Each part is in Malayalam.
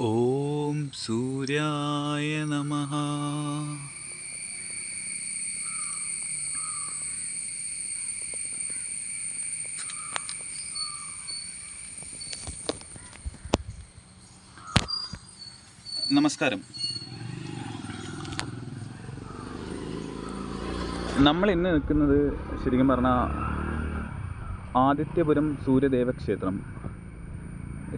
ഓം സൂര്യായ നമ. നമസ്കാരം. നമ്മൾ ഇന്ന് നിൽക്കുന്നത് ശരിക്കും പറഞ്ഞാൽ ആദിത്യപുരം സൂര്യദേവക്ഷേത്രം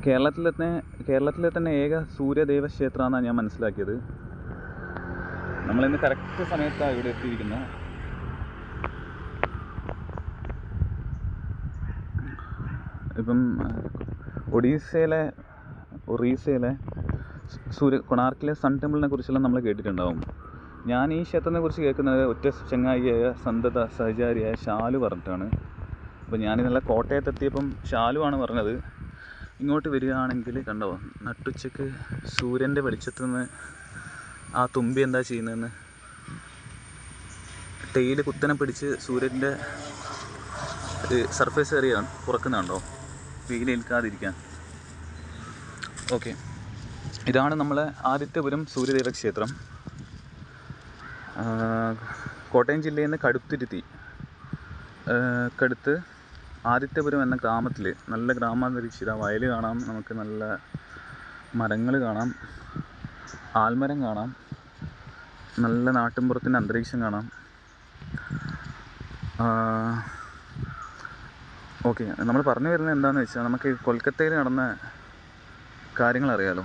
കേരളത്തിലെ തന്നെ കേരളത്തിലെ തന്നെ ഏക സൂര്യദേവ ക്ഷേത്രമാണെന്നാണ് ഞാൻ മനസ്സിലാക്കിയത്. നമ്മളിന്ന് കറക്റ്റ് സമയത്താണ് ഇവിടെ എത്തിയിരിക്കുന്നത് ഇപ്പം ഒഡീസയിലെ ഒറീസയിലെ സൂര്യ കൊണാർക്കിലെ സൺ ടെമ്പിളിനെ കുറിച്ചെല്ലാം നമ്മൾ കേട്ടിട്ടുണ്ടാവും. ഞാൻ ഈ ക്ഷേത്രത്തെ കുറിച്ച് കേൾക്കുന്നത് ഒറ്റ ചങ്ങായിയായ സന്തത സഹചാരിയായ ഷാലു പറഞ്ഞിട്ടാണ്. അപ്പോൾ ഞാൻ കോട്ടയത്തെത്തിയപ്പം ഷാലു ആണ് പറഞ്ഞത്. ഇങ്ങോട്ട് വരികയാണെങ്കിൽ കണ്ടോ നട്ടുച്ചക്ക് സൂര്യന്റെ വെളിച്ചത്തു നിന്ന് ആ തുമ്പി എന്താ ചെയ്യുന്നതെന്ന്. ടെയിൽ കുത്തനെ പിടിച്ച് സൂര്യന്റെ സർഫേസ് ഏറിയ പുറക്കുന്നുണ്ടോ വെയിലേൽക്കാതിരിക്കാൻ ഓക്കെ. ഇതാണ് നമ്മളെ ആദിത്യപുരം സൂര്യദേവ ക്ഷേത്രം. കോട്ടയം ജില്ലയിൽ നിന്ന് കടുത്തുരുത്തി. കടുത്ത് ആദിത്യപുരം എന്ന ഗ്രാമത്തിൽ നല്ല ഗ്രാമാന്തരീക്ഷിത വയൽ കാണാം നമുക്ക് നല്ല മരങ്ങൾ കാണാം ആൽമരം കാണാം നല്ല നാട്ടിൻപുറത്തിന്റെ അന്തരീക്ഷം കാണാം. ഓക്കെ നമ്മൾ പറഞ്ഞു വരുന്നത് എന്താണെന്ന് വെച്ചാൽ നമുക്ക് കൊൽക്കത്തയിൽ നടന്ന കാര്യങ്ങൾ അറിയാലോ.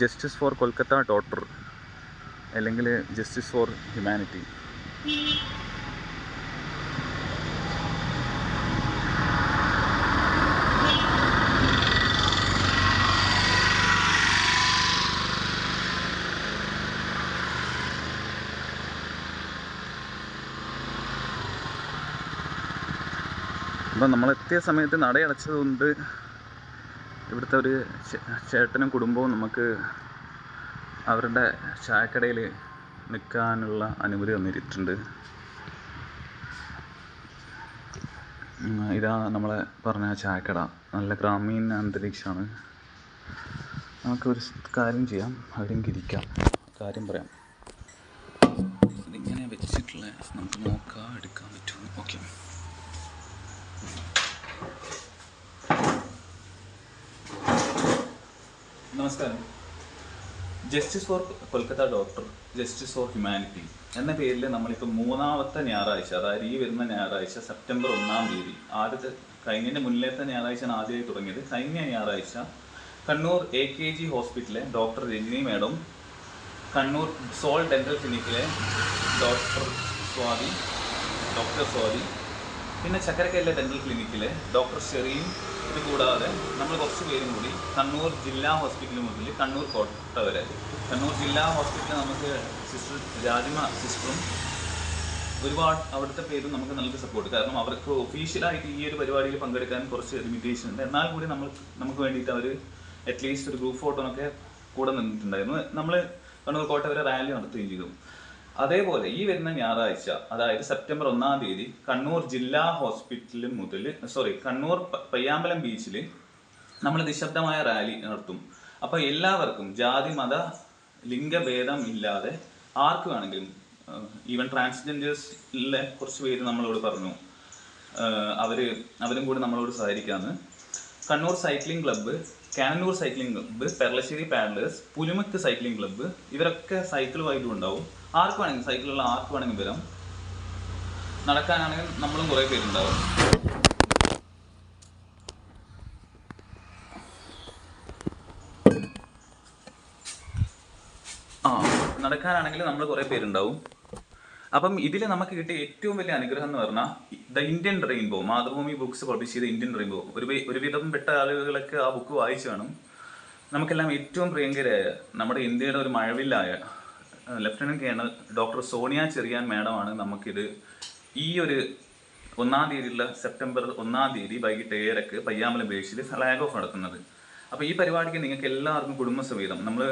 ജസ്റ്റിസ് ഫോർ കൊൽക്കത്ത ഡോട്ടർ അല്ലെങ്കിൽ ജസ്റ്റിസ് ഫോർ ഹ്യൂമാനിറ്റി അപ്പം നമ്മളെത്തിയ സമയത്ത് നടയടച്ചതുകൊണ്ട് ഇവിടുത്തെ ഒരു ചേട്ടനും കുടുംബവും നമുക്ക് അവരുടെ ചായക്കടയിൽ നിൽക്കാനുള്ള അനുമതി തന്നിട്ടുണ്ട്. ഇതാ നമ്മളെ പറഞ്ഞ ചായക്കട. നല്ല ഗ്രാമീണ അന്തരീക്ഷമാണ്. നമുക്കൊരു കാര്യം ചെയ്യാം. അവരും ഇരിക്കാം. കാര്യം പറയാം. ഇതിങ്ങനെ വെച്ചിട്ടുള്ള നമുക്ക് നോക്കാം എടുക്കാൻ പറ്റുമോ ഓക്കെ. നമസ്കാരം. Justice for Kolkata doctor justice for humanity എന്ന പേരിൽ നമ്മളിപ്പോൾ മൂന്നാമത്തെ ഞായറാഴ്ച അതായത് ഈ വരുന്ന ഞായറാഴ്ച സെപ്റ്റംബർ ഒന്നാം തീയതി ആദ്യത്തെ കഴിഞ്ഞതിന്റെ മുന്നിലത്തെ ഞായറാഴ്ചയാണ് ആദ്യമായി തുടങ്ങിയത്. കഴിഞ്ഞ ഞായറാഴ്ച കണ്ണൂർ എ കെ ജി ഹോസ്പിറ്റലിലെ doctor Rajani madam Kannur soul dental ക്ലിനിക്കിലെ doctor Swathi doctor Swathi പിന്നെ ചക്കരക്കല്ലെ ഡെന്റൽ ക്ലിനിക്കിലെ ഡോക്ടർ ഷെറിയും ഇത് കൂടാതെ നമ്മൾ കുറച്ച് പേരും കൂടി കണ്ണൂർ ജില്ലാ ഹോസ്പിറ്റൽ മുതൽ കണ്ണൂർ കോട്ട വരെ. കണ്ണൂർ ജില്ലാ ഹോസ്പിറ്റലിൽ നമുക്ക് സിസ്റ്റർ രാജിമ സിസ്റ്ററും ഒരുപാട് അവിടുത്തെ പേരും നമുക്ക് നല്ല സപ്പോർട്ട് കാരണം അവർക്ക് ഒഫീഷ്യലായിട്ട് ഈ ഒരു പരിപാടിയിൽ പങ്കെടുക്കാൻ കുറച്ച് ലിമിറ്റേഷൻ ഉണ്ട്. എന്നാൽ കൂടി നമ്മൾ നമുക്ക് വേണ്ടിയിട്ട് അവർ അറ്റ്ലീസ്റ്റ് ഒരു ഗ്രൂപ്പ് ഫോട്ടോനൊക്കെ കൂടെ നിന്നിട്ടുണ്ടായിരുന്നു. നമ്മൾ കണ്ണൂർ കോട്ട വരെ റാലി നടത്തുകയും ചെയ്തു. അതേപോലെ ഈ വരുന്ന ഞായറാഴ്ച അതായത് സെപ്റ്റംബർ ഒന്നാം തീയതി കണ്ണൂർ ജില്ലാ ഹോസ്പിറ്റൽ മുതൽ സോറി കണ്ണൂർ പയ്യാമ്പലം ബീച്ചിൽ നമ്മൾ നിശബ്ദമായ റാലി നടത്തും. അപ്പോൾ എല്ലാവർക്കും ജാതി മത ലിംഗഭേദം ഇല്ലാതെ ആർക്ക് വേണമെങ്കിലും ഈവൻ ട്രാൻസ്ജെൻഡേഴ്സിലെ കുറച്ച് പേര് നമ്മളോട് പറഞ്ഞു. അവർ അവർ കൂടി നമ്മളോട് സഹകരിക്കാന്ന്. Kannur cycling club Cannanore cycling club Perlassery Pedallers Pulimukku cycling club ഇവരൊക്കെ സൈക്കിളുമായിട്ടും ഉണ്ടാവും. ആർക്ക് വേണമെങ്കിലും സൈക്കിളുള്ള ആർക്ക് വേണമെങ്കിലും വരാം. നടക്കാനാണെങ്കിൽ നമ്മളും കുറേ പേരുണ്ടാവും. ആ നടക്കാനാണെങ്കിൽ നമ്മൾ കുറേ പേരുണ്ടാവും. അപ്പം ഇതിൽ നമുക്ക് കിട്ടിയ ഏറ്റവും വലിയ അനുഗ്രഹം എന്ന് പറഞ്ഞാൽ the Indian Rainbow Mathrubhumi books publish ചെയ്ത ഇന്ത്യൻ റെയിൻബോ ഒരു ഒരുവിധം പെട്ട ആളുകളൊക്കെ ആ ബുക്ക് വായിച്ചു കാണും. നമുക്കെല്ലാം ഏറ്റവും പ്രിയങ്കരായ നമ്മുടെ ഇന്ത്യയുടെ ഒരു മഴവില്ലായ lieutenant colonel doctor Sonia Cherian മാഡമാണ് നമുക്കിത് ഈ ഒരു ഒന്നാം തീയതിയുള്ള സെപ്റ്റംബർ ഒന്നാം തീയതി വൈകിട്ട് ഏഴരക്ക് പയ്യാമ്പലം ബേസിൽ ഫ്ലാഗ് ഓഫ് നടത്തുന്നത്. അപ്പോൾ ഈ പരിപാടിക്ക് നിങ്ങൾക്ക് എല്ലാവർക്കും കുടുംബസമേതം നമ്മൾ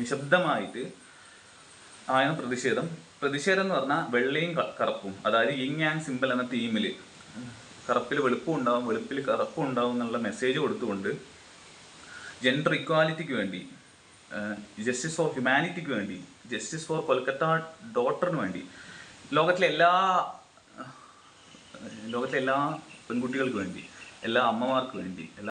നിശബ്ദമായിട്ട് ആയ പ്രതിഷേധം പ്രതിഷേധം എന്ന് പറഞ്ഞാൽ വെള്ളയും കറുപ്പും. അതായത് ഇങ് ആൻഡ് സിമ്പിൾ എന്ന തീമിൽ കറുപ്പിൽ വെളുപ്പും ഉണ്ടാവും വെളുപ്പിൽ കറുപ്പും ഉണ്ടാവും എന്നുള്ള മെസ്സേജ് കൊടുത്തുകൊണ്ട് ജെൻഡർ ഇക്വാലിറ്റിക്ക് വേണ്ടി ജസ്റ്റിസ് ഫോർ ഹ്യൂമാനിറ്റിക്ക് വേണ്ടി ജസ്റ്റിസ് ഫോർ കൊൽക്കത്ത ഡോട്ടറിന് വേണ്ടി ലോകത്തിലെ എല്ലാ ലോകത്തിലെ എല്ലാ പെൺകുട്ടികൾക്ക് വേണ്ടി എല്ലാ അമ്മമാർക്ക് വേണ്ടി എല്ലാ